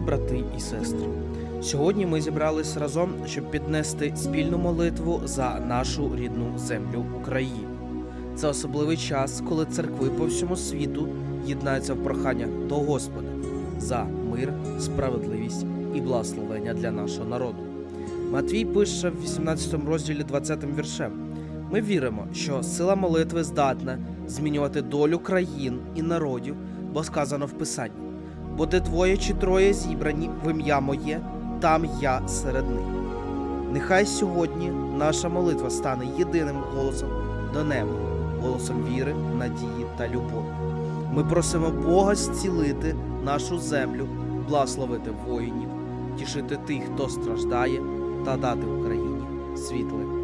брати і сестри. Сьогодні ми зібрались разом, щоб піднести спільну молитву за нашу рідну землю Україну. Це особливий час, коли церкви по всьому світу єднаються в проханнях до Господа за мир, справедливість і благословення для нашого народу. Матвій пише в 18 розділі 20 віршем: Ми віримо, що сила молитви здатна змінювати долю країн і народів, бо сказано в Писанні. Бо де двоє чи троє зібрані в ім'я моє, там я серед них. Нехай сьогодні наша молитва стане єдиним голосом до неба, голосом віри, надії та любові. Ми просимо Бога зцілити нашу землю, благословити воїнів, тішити тих, хто страждає, та дати Україні світле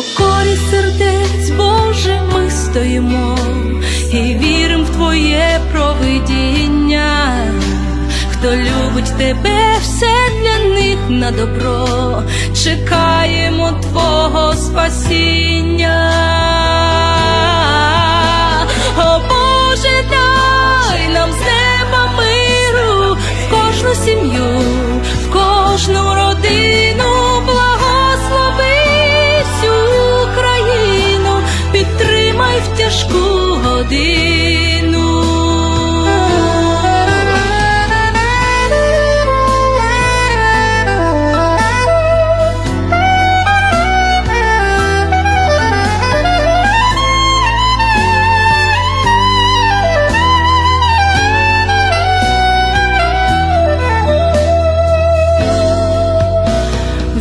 покорі сердець, Боже, ми стоїмо і віримо в Твоє провидіння. Хто любить тебе, все для них на добро, чекаємо Твого спасіння. О Боже, дай нам з неба миру в кожну сім'ю, тяжку годину.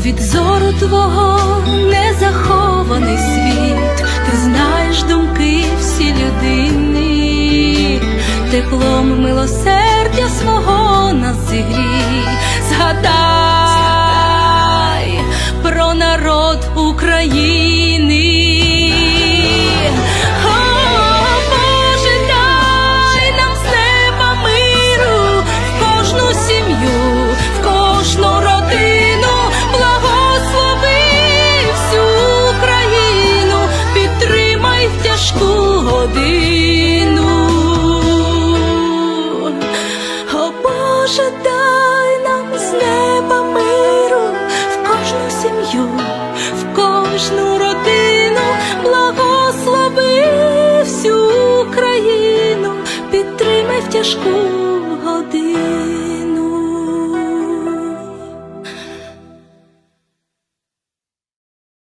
Від зору твого не захований світ, теплом милосердя свого нас зігрій, згадай всю